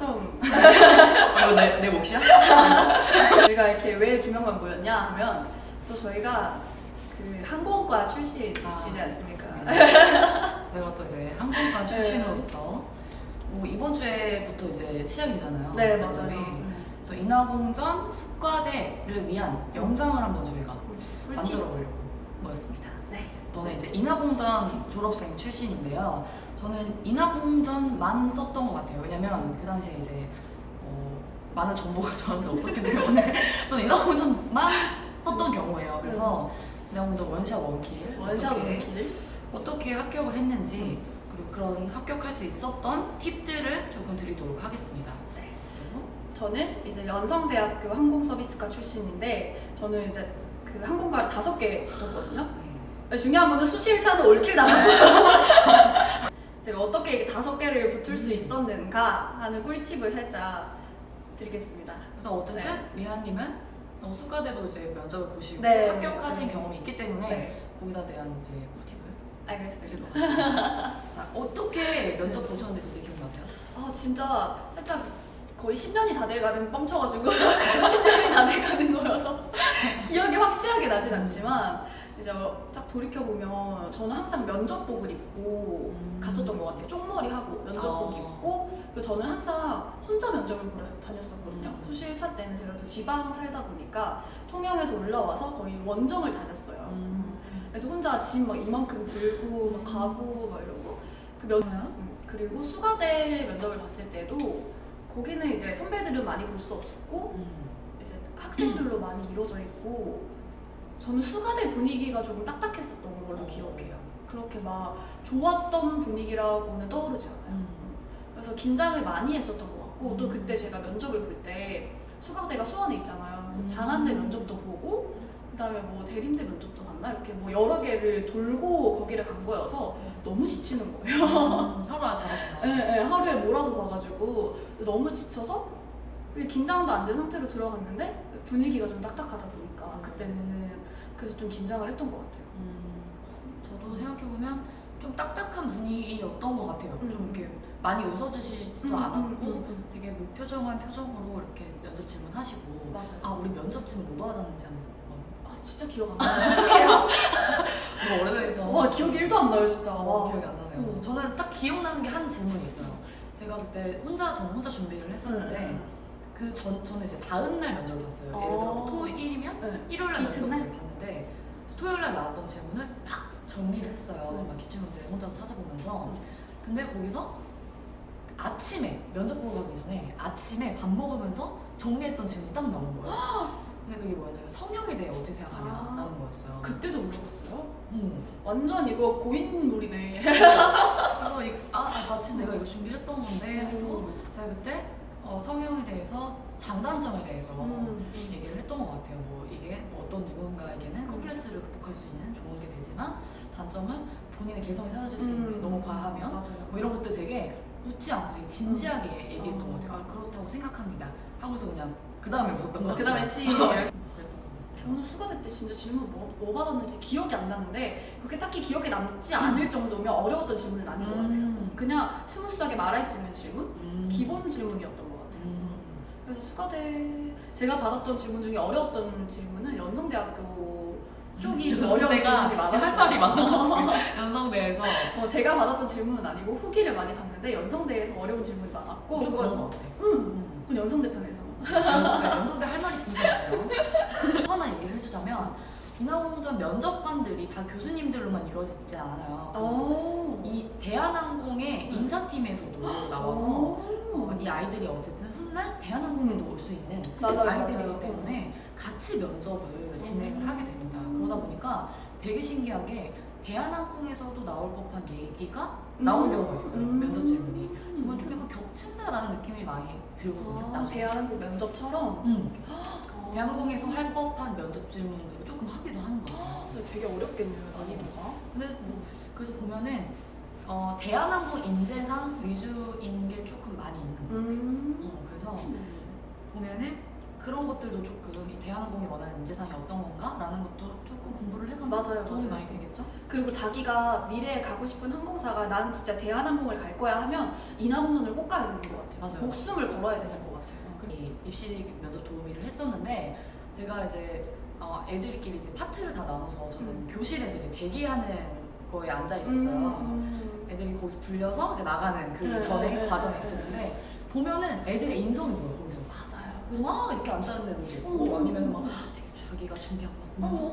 합성 어, 이거 내, 내 몫이야? 저희가 이렇게 왜 두 명만 모였냐 하면 또 저희가 그 항공과 출신이지 아, 않습니까? 저희가 또 이제 항공과 출신으로서 뭐 이번 주에부터 이제 시작이 되잖아요. 네. 맞아요. 그래서 인하공전 숙과대를 위한 영상을 한번 저희가 꿀팁. 만들어 보려고 모였습니다. 네. 저는 이제 인하공전 졸업생 출신인데요. 저는 인하공전만 썼던 것 같아요. 왜냐면 그 당시에 이제 어, 많은 정보가 저한테 없었기 때문에 저는 인하공전만 썼던 경우예요. 그래서 인하공전 원샷 원킬 원샷 어떻게, 원킬. 어떻게 합격을 했는지 그리고 그런 합격할 수 있었던 팁들을 조금 드리도록 하겠습니다. 네. 저는 이제 연성대학교 항공서비스과 출신인데 저는 이제 그 항공과 다섯 개 붙었거든요. 네, 중요한 거는 수시일차는 올킬 당한 거. 제가 어떻게 이게 다섯 개를 붙을 수 있었는가 하는 꿀팁을 살짝 드리겠습니다. 그래서 어쨌든 미아님은 어, 수가대도 이제 면접을 보시고 네. 합격하신 네. 경험이 있기 때문에 네, 거기다 대한 이제 꿀팁을 알겠습니다. 자, 어떻게 면접 보셨는지 그때 기억나세요? 아 진짜 살짝 거의 10년이 다 돼가는 뻥쳐가지고 10년이 다 돼가는 거여서 기억이 확실하게 나진 않지만 이제 딱 돌이켜 보면 저는 항상 면접복을 입고 음. 갔었던 것 같아요. 쪽머리 하고 면접복 어. 입고 그리고 저는 항상 혼자 면접을 보러 다녔었거든요. 음. 수시 1차 때는 제가 또 지방 살다 보니까 통영에서 올라와서 거의 원정을 다녔어요. 음. 그래서 혼자 짐 막 이만큼 들고 막 가고 막 이러고 그 면, 음, 그리고 수가대 면접을 봤을 때도 거기는 이제 선배들은 많이 볼 수 없었고 음. 이제 학생들로 많이 이루어져 있고 저는 수가대 분위기가 조금 딱딱했었던 걸로 어. 기억해요. 그렇게 막 좋았던 분위기라고는 떠오르지 않아요. 음. 그래서 긴장을 많이 했었던 것 같고 또 음. 그때 제가 면접을 볼 때 수강대가 수원에 있잖아요. 음. 장안대 면접도 보고 그다음에 뭐 대림대 면접도 봤나 이렇게 뭐 여러 개를 돌고 거기를 간 거여서 너무 지치는 거예요. 음, 하루 안 다르구나. 네, 네, 하루에 몰아서 봐가지고 너무 지쳐서 긴장도 안 된 상태로 들어갔는데 분위기가 좀 딱딱하다 보니까 음. 그때는 그래서 좀 긴장을 했던 것 같아요. 음, 저도 생각해 보면 좀 딱딱한 분위기였던 것 같아요. 음. 좀 이렇게 많이 웃어주시지도 음, 않았고 음, 음, 음. 되게 무표정한 표정으로 이렇게 면접 질문하시고 맞아요. 아 우리 면접 질문 뭐 받았는지 한번 아 진짜 기억 안 나요. 어떡해요? 너무 오래돼서 와 기억이 1도 안 나요 진짜. 어, 와. 기억이 안 나네요. 음. 저는 딱 기억나는 게 한 질문이 있어요. 제가 그때 혼자 저는 혼자 준비를 했었는데 네. 그 전 저는 이제 다음 날 면접을 봤어요. 예를 들어 어. 뭐 토일이면 네. 일요일 날 면접을? 봤는데 토요일 날 나왔던 질문을 막 정리를 했어요. 음. 막 기출 문제 혼자서 찾아보면서 음. 근데 거기서 아침에 면접 보러 가기 전에 아침에 밥 먹으면서 정리했던 질문이 딱 나온 거예요. 근데 그게 뭐냐면 성형에 대해 어떻게 생각하냐 아. 라는 거였어요. 그때도 물어봤어요? 음. 완전 이거 고인물이네. 그래서 이, 아, 아 마침 내가 이거 준비를 했던 건데 하고 제가 그때 어, 성형에 대해서 장단점에 대해서 음. 얘기를 했던 것 같아요. 뭐 이게 뭐 어떤 누군가에게는 컴플렉스를 극복할 수 있는 좋은 게 되지만 단점은 본인의 개성이 사라질 수 있는 게 음. 너무 과하면 맞아요. 뭐 이런 것들 되게 웃지 않고 되게 진지하게 얘기했던 어. 것 같아요. 아 그렇다고 생각합니다. 하고서 그냥 그 다음에 웃었던 것 같아요. 그 다음에 씨. 그랬던 것 같아요. 저는 수가대 때 진짜 질문 뭐, 뭐 받았는지 기억이 안 나는데 그렇게 딱히 기억에 남지 않을 정도면 어려웠던 질문은 아닌 것 같아요. 음. 그냥 스무스하게 말할 수 있는 질문? 음. 기본 질문이었던 것 같아요. 음. 그래서 수가대 제가 받았던 질문 중에 어려웠던 질문은 연성대학교 쪽이 좀 어려운 질문이 많았어요. 할 말이 많아가지고 연성대에서 어, 제가 받았던 질문은 아니고 후기를 많이 봤는데 연성대에서 어려운 질문이 많았고 좀 그런 것 같아. 응, 음. 그건 연성대 편에서 연성대, 연성대 할 말이 진짜 많아요. 하나 얘기를 해주자면 인하공전 면접관들이 다 교수님들로만 이루어지지 않아요. 오. 이 대한항공의 음. 인사팀에서도 나와서 어, 이 아이들이 어쨌든 훗날 대한항공에도 올 수 있는 맞아요, 아이들이기 맞아요. 때문에 같이 면접을 진행을 음. 하게 됩니다. 그러다 보니까 되게 신기하게 대한항공에서도 나올 법한 얘기가 나온 음. 경우가 있어요. 음. 면접 질문이. 정말 좀 약간 겹친다라는 느낌이 많이 들거든요. 아, 나중에. 대한항공 면접처럼 음. 어. 대한항공에서 할 법한 면접 질문들을 조금 하기도 하는 것 같아요. 근데 되게 어렵겠네요 난이도가 근데 뭐 그래서 보면은 어, 대한항공 인재상 위주인 게 조금 많이 있는 것 같아요. 음. 어, 그래서 보면은 그런 것들도 조금 이 대한항공이 원하는 인재상이 어떤 건가라는 것도 조금 공부를 해가면 맞아요, 도움이 맞아요. 많이 되겠죠? 그리고 자기가 미래에 가고 싶은 항공사가 난 진짜 대한항공을 갈 거야 하면 인하공전을 꼭 가야 되는 것 같아요. 맞아요. 목숨을 걸어야 되는 것 같아요. 이 입시 면접 도우미를 했었는데 제가 이제 어, 애들끼리 이제 파트를 다 나눠서 저는 음. 교실에서 이제 대기하는 거에 앉아 있었어요. 그래서 음. 애들이 거기서 불려서 이제 나가는 그 네, 전에 네, 과정이 네, 있었는데 보면은 애들의 인성이 보여 거기서 맞아요. 그래서 막 이렇게 앉아있는 애도 있고 어. 아니면 막 되게 자기가 준비하고 막 보면서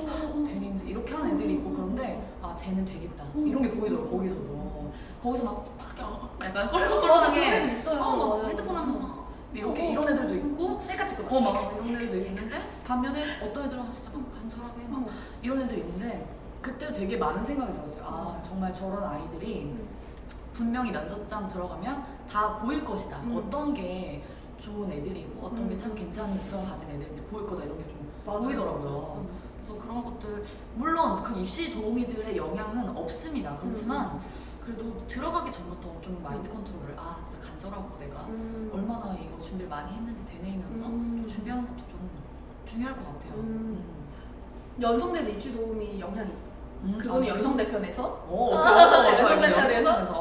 되니면서 이렇게 하는 애들이 있고 그런데 아 쟤는 되겠다 이런 게 보이더라고 거기서도 거기서 막 이렇게 약간 맞아, 그런 껄렁껄렁하게 애들 있어요. 어, 막. 핸드폰 하면서 막 이렇게 어, 어. 이런 애들도 있고 셀카 찍고 어 막 이런 애들도 있는데 반면에 어떤 애들은 아, 진짜 간절하게 막 어. 이런 애들이 있는데 그때 되게 많은 생각이 들었어요. 아. 정말 저런 아이들이 음. 분명히 면접장 들어가면 다 보일 것이다. 음. 어떤 게 좋은 애들이고 어떤 게 음. 참 괜찮은 가진 애들인지 보일 거다 이런 게 좀. 보이더라고요. 음. 그래서 그런 것들 물론 그 입시 도우미들의 영향은 없습니다. 그렇지만 음. 그래도 들어가기 전부터 좀 마인드 컨트롤을 아 진짜 간절하고 내가 음. 얼마나 이거 준비를 많이 했는지 되뇌이면서 음. 좀 준비하는 것도 좀 중요할 것 같아요. 음. 연성대 입시 도움이 영향이 있어. 음, 그분 아, 여성 대편에서? 어, 아, 여성 대편에서.